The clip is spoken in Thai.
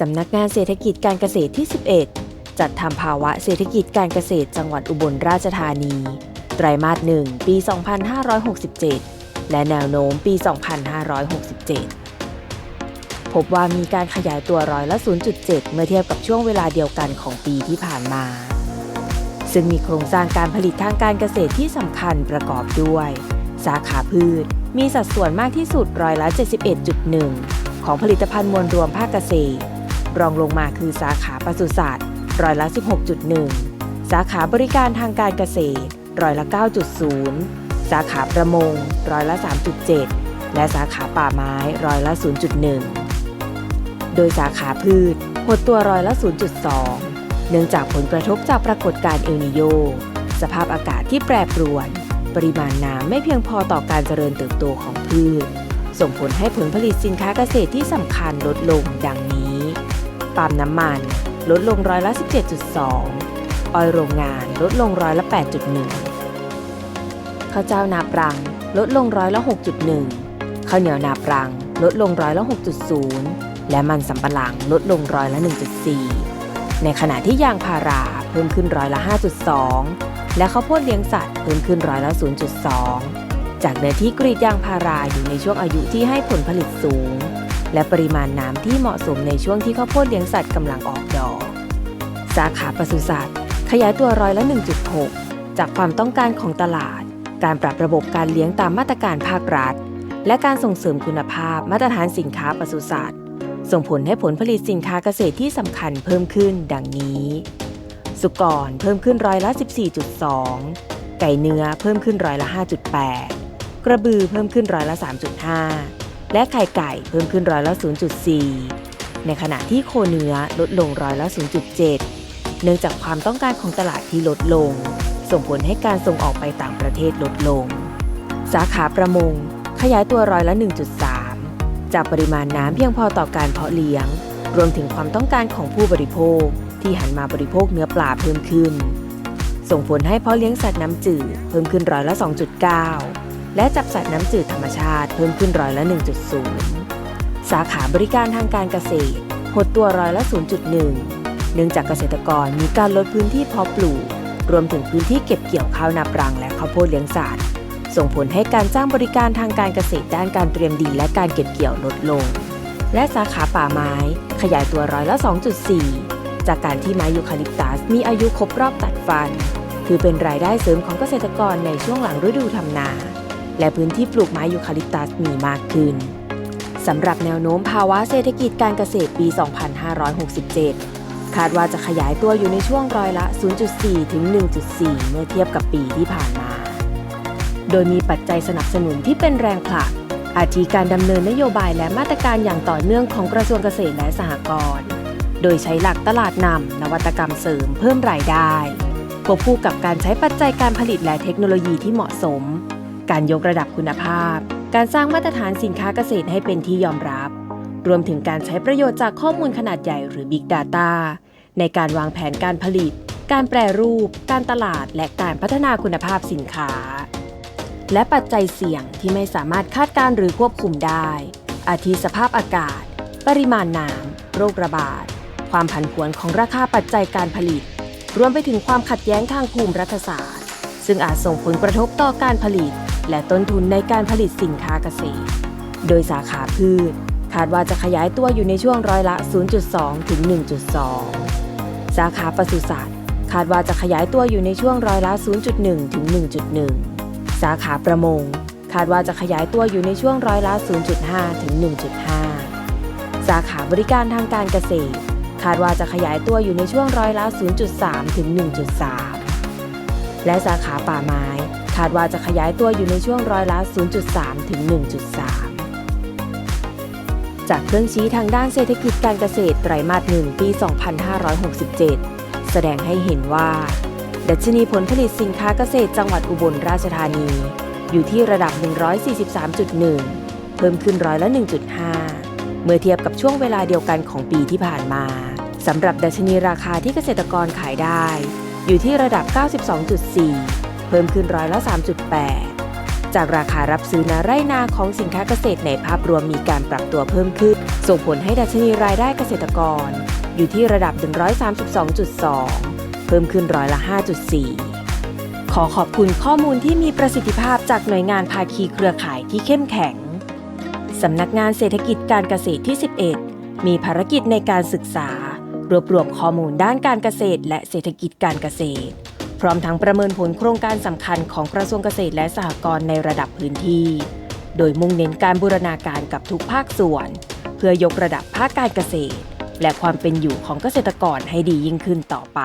สำนักงานเศรษฐกิจการเกษตรที่ 11 จัดทำภาวะเศรษฐกิจการเกษตรจังหวัดอุบลราชธานี ไตรมาสหนึ่งปี 2567 และแนวโน้มปี 2567 พบว่ามีการขยายตัวร้อยละ 0.7 เมื่อเทียบกับช่วงเวลาเดียวกันของปีที่ผ่านมา ซึ่งมีโครงสร้างการผลิตทางการเกษตรที่สำคัญประกอบด้วย สาขาพืช มีสัดส่วนมากที่สุดร้อยละ 71.1 ของผลิตภัณฑ์มวลรวมภาคเกษตร รองลงมาคือสาขาปศุสัตว์ร้อยละ 16.1 สาขาบริการทางการเกษตรร้อยละ 9.0 สาขาประมงร้อยละ 3.7 และสาขาป่าไม้ร้อยละ 0.1 โดยสาขาพืชหดตัวร้อยละ 0.2 เนื่องจากผลกระทบจากปรากฏการณ์เอลนิโย สภาพอากาศที่แปรปรวน ปริมาณน้ำไม่เพียงพอต่อการเจริญเติบโตของพืช ส่งผลให้ผลผลิตสินค้าเกษตรที่สำคัญลดลงดังนี้ ปาล์มน้ำมัน ลดลงร้อยละ 17.2 ออยโรงงานลดลงร้อยละ 8.1 ข้าวเจ้านาปรัง ลดลงร้อยละ 6.1 ข้าวเหนียวนาปรัง ลดลงร้อยละ 6.0 และมันสำปะหลังลดลงร้อยละ 1.4 ในขณะที่ยางพาราเพิ่มขึ้นร้อยละ 5.2 และข้าวโพดเลี้ยงสัตว์เพิ่มขึ้นร้อยละ 0.2 จากเนื้อที่กรีดยางพาราอยู่ในช่วงอายุที่ให้ผลผลิตสูง และปริมาณน้ำที่เหมาะสมในช่วงที่ข้าวโพดเลี้ยงสัตว์กำลังออกดอก สาขาปศุสัตว์ ขยายตัวร้อยละ 1.6 จากความต้องการของตลาด การปรับระบบการเลี้ยงตามมาตรการภาครัฐ และการส่งเสริมคุณภาพมาตรฐานสินค้าปศุสัตว์ ส่งผลให้ผลผลิตสินค้าเกษตรที่สำคัญเพิ่มขึ้น ดังนี้ สุกรเพิ่มขึ้นร้อยละ 14.2 ไก่เนื้อเพิ่มขึ้นร้อยละ 5.8 กระบือเพิ่มขึ้นร้อยละ 3.5 และไข่ไก่เพิ่มขึ้นร้อยละ 0.4 ในขณะที่โคเนื้อลดลงร้อยละ 0.7 เนื่องจากความต้องการของตลาดที่ลดลง ส่งผลให้การส่งออกไปต่างประเทศลดลง สาขาประมง ขยายตัวร้อยละ 1.3 จากปริมาณน้ำเพียงพอต่อการเพาะเลี้ยง รวมถึงความต้องการของผู้บริโภคที่หันมาบริโภคเนื้อปลาเพิ่มขึ้น ส่งผลให้เพาะเลี้ยงสัตว์น้ำจืดเพิ่มขึ้นร้อยละ 2.9 และจับสัตว์น้ำจืดธรรมชาติเพิ่มขึ้นร้อยละ 1.0 สาขาบริการทางการเกษตร หดตัวร้อยละ 0.1 เนื่องจากเกษตรกรมีการลดพื้นที่เพาะปลูก รวมถึงพื้นที่เก็บเกี่ยวข้าวนาปรังและข้าวโพดเลี้ยงสัตว์ส่งผลให้การจ้างบริการทางการเกษตรด้านการเตรียมดินและการเก็บเกี่ยวลดลง และสาขาป่าไม้ขยายตัวร้อยละ 2.4 จากการที่ไม้ยูคาลิปตัสมีอายุครบรอบตัดฟันถือเป็นรายได้เสริมของเกษตรกรในช่วงหลังฤดูทำนา และพื้นที่ปลูกไม้ยูคาลิปตัสมีมากขึ้นสำหรับแนวโน้มภาวะเศรษฐกิจการเกษตรปี 2567 คาดว่าจะขยายตัวอยู่ในช่วงร้อยละ 0.4 ถึง 1.4 เมื่อเทียบกับปีที่ผ่านมา โดยมีปัจจัยสนับสนุนที่เป็นแรงผลัก อาทิการดำเนินนโยบายและมาตรการอย่างต่อเนื่องของกระทรวงเกษตรและสหกรณ์ โดยใช้หลักตลาดนำนวัตกรรมเสริมเพิ่มรายได้ ควบคู่กับการใช้ปัจจัยการผลิตและเทคโนโลยีที่เหมาะสม การยกระดับคุณภาพ การสร้างมาตรฐานสินค้าเกษตรให้เป็นที่ยอมรับ รวมถึงการใช้ประโยชน์จากข้อมูลขนาดใหญ่หรือ Big Data ในการวางแผนการผลิต การแปรรูป การตลาด และการพัฒนาคุณภาพสินค้า และปัจจัยเสี่ยงที่ไม่สามารถคาดการณ์หรือควบคุมได้ อาทิสภาพอากาศ ปริมาณน้ำโรคระบาด ความผันผวนของราคาปัจจัยการผลิต รวมไปถึงความขัดแย้งทางภูมิรัฐศาสตร์ ซึ่งอาจส่งผลกระทบต่อการผลิต และต้นทุนในการผลิตสินค้าเกษตร โดยสาขาพืช คาดว่าจะขยายตัวอยู่ในช่วงร้อยละ 0.2 ถึง 1.2 สาขาปศุสัตว์ คาดว่าจะขยายตัวอยู่ในช่วงร้อยละ 0.1 ถึง 1.1 สาขาประมง คาดว่าจะขยายตัวอยู่ในช่วงร้อยละ 0.5 ถึง 1.5 สาขาบริการทางการเกษตร คาดว่าจะขยายตัวอยู่ในช่วงร้อยละ 0.3 ถึง 1.3 และสาขาป่าไม้ คาดว่าจะขยายตัวอยู่ในช่วงร้อยละ 0.3 ถึง 1.3 จากเครื่องชี้ทางด้านเศรษฐกิจการเกษตรไตรมาสหนึ่งปี 2567 แสดงให้เห็นว่า ดัชนีผลผลิตสินค้าเกษตรจังหวัดอุบลราชธานี อยู่ที่ระดับ 143.1 เพิ่มขึ้นร้อยละ 1.5 เมื่อเทียบกับช่วงเวลาเดียวกันของปีที่ผ่านมาสำหรับดัชนีราคาที่เกษตรกรขายได้ อยู่ที่ระดับ 92.4 เพิ่มขึ้นร้อยละ 3.8 จากราคารับซื้อนาไร่นาของสินค้าเกษตรในภาพรวมมีการปรับตัวเพิ่มขึ้น ส่งผลให้ดัชนีรายได้เกษตรกร อยู่ที่ระดับ 132.2 เพิ่มขึ้นร้อยละ 5.4 ขอขอบคุณข้อมูลที่มีประสิทธิภาพจากหน่วยงานภาคีเครือข่ายที่เข้มแข็งสำนักงานเศรษฐกิจการเกษตรที่ 11 มีภารกิจในการศึกษา รวบรวมข้อมูลด้านการเกษตรและเศรษฐกิจการเกษตร ร้อมทั้งประเมินผลโครงการสำคัญของกระทรวงเกษตรและสหกรณ์ในระดับพื้นที่ โดยมุ่งเน้นการบูรณาการกับทุกภาคส่วน เพื่อยกระดับภาคการเกษตร และความเป็นอยู่ของเกษตรกรให้ดียิ่งขึ้นต่อไป